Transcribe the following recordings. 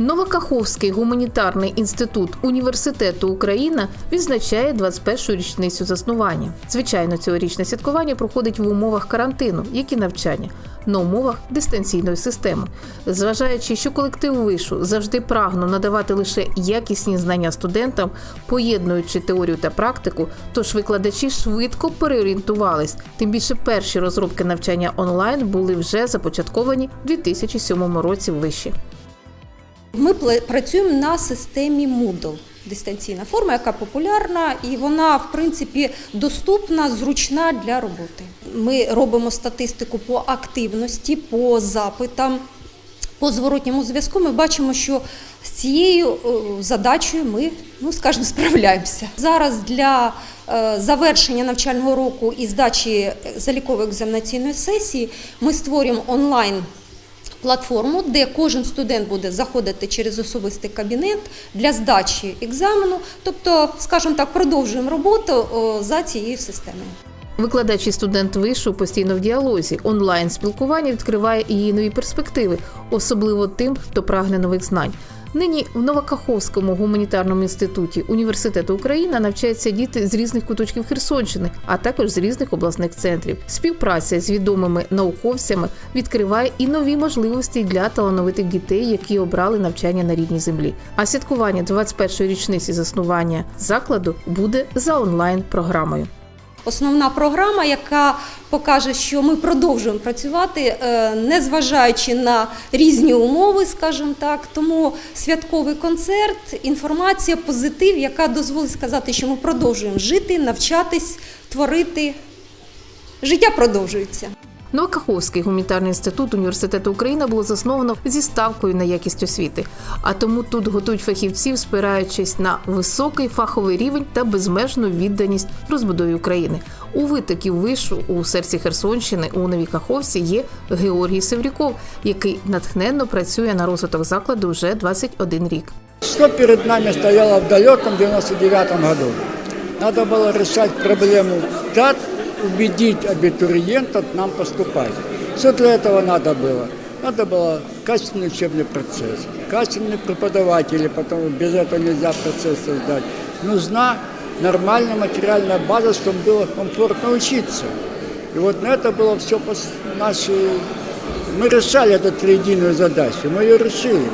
Новокаховський гуманітарний інститут університету Україна відзначає 21-ю річницю заснування. Звичайно, цьогорічне святкування проходить в умовах карантину, як і навчання, на умовах дистанційної системи. Зважаючи, що колектив вишу завжди прагнув надавати лише якісні знання студентам, поєднуючи теорію та практику, тож викладачі швидко переорієнтувались. Тим більше перші розробки навчання онлайн були вже започатковані в 2007 році в виші. Ми працюємо на системі Moodle. Дистанційна форма, яка популярна, і вона, в принципі, доступна, зручна для роботи. Ми робимо статистику по активності, по запитам, по зворотньому зв'язку. Ми бачимо, що з цією е, задачею ми, ну скажімо, справляємося. Зараз для е, завершення навчального року і здачі залікової екзаменаційної сесії ми створюємо онлайн платформу, де кожен студент буде заходити через особистий кабінет для здачі екзамену. Тобто, скажімо так, продовжуємо роботу за цією системою. Викладач і студент вишу постійно в діалозі. Онлайн спілкування відкриває її нові перспективи, особливо тим, хто прагне нових знань. Нині в Новокаховському гуманітарному інституті університету України навчаються діти з різних куточків Херсонщини, а також з різних обласних центрів. Співпраця з відомими науковцями відкриває і нові можливості для талановитих дітей, які обрали навчання на рідній землі. А святкування 21-ї річниці заснування закладу буде за онлайн програмою. Основна програма, яка покаже, що ми продовжуємо працювати, е, незважаючи на різні умови, скажімо так. Тому святковий концерт, інформація, позитив, яка дозволить сказати, що ми продовжуємо жити, навчатись, творити. Життя продовжується. Новокаховський гуманітарний інститут університету України було засновано зі ставкою на якість освіти. А тому тут готують фахівців, спираючись на високий фаховий рівень та безмежну відданість розбудові України. У витоків вишу у серці Херсонщини у Новій Каховці є Георгій Севрюков, який натхненно працює на розвиток закладу вже 21 рік. Что перед нами стояло в далеком 99 году? Надо было решать проблему как убедить абитуриентов нам поступать. Что для этого надо было? Надо было качественный учебный процесс, качественные преподаватели, потому без этого нельзя процесс создать. Нужна нормальная материальная база, чтобы было комфортно учиться. И вот на это было все наши... Мы решали эту триединую задачу, мы ее решили.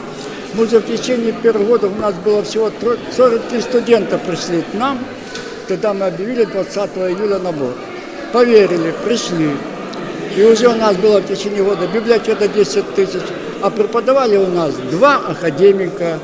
Мы уже в течение первого года у нас было всего тро- 43 студента пришли к нам, тогда мы объявили 20 июля набор. Поверили, пришли. И уже у нас было в течение года библиотека 10 тысяч, а преподавали у нас два академика,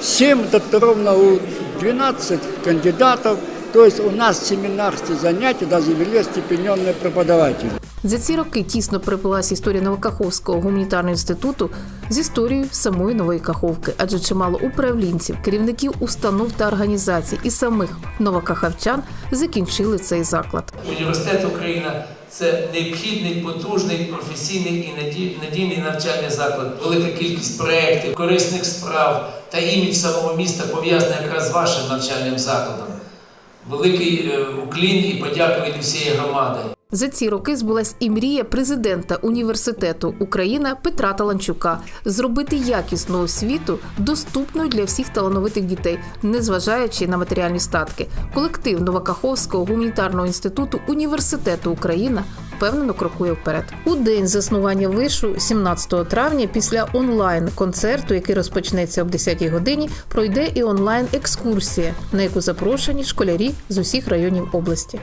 7 докторов наук, 12 кандидатов. То есть у нас семинарские занятия даже вели степененные преподаватели. За ці роки тісно приплилась історія Новокаховського гуманітарного інституту з історією самої нової Каховки, адже чимало управлінців, керівників установ та організацій і самих новокахавчан закінчили цей заклад. Університет Україна це необхідний, потужний, професійний і наді- надійний навчальний заклад. Велика кількість проєктів, корисних справ та імідж самого міста пов'язана якраз з вашим навчальним закладом. Великий е, уклін і подяка від усієї громади. За ці роки збулась і мрія президента університету Україна Петра Таланчука зробити якісну освіту доступною для всіх талановитих дітей, незважаючи на матеріальні статки. Колектив Новокаховського гуманітарного інституту університету Україна впевнено крокує вперед. У день заснування вишу, 17 травня, після онлайн концерту, який розпочнеться об 10 годині, пройде і онлайн екскурсія, на яку запрошені школярі з усіх районів області.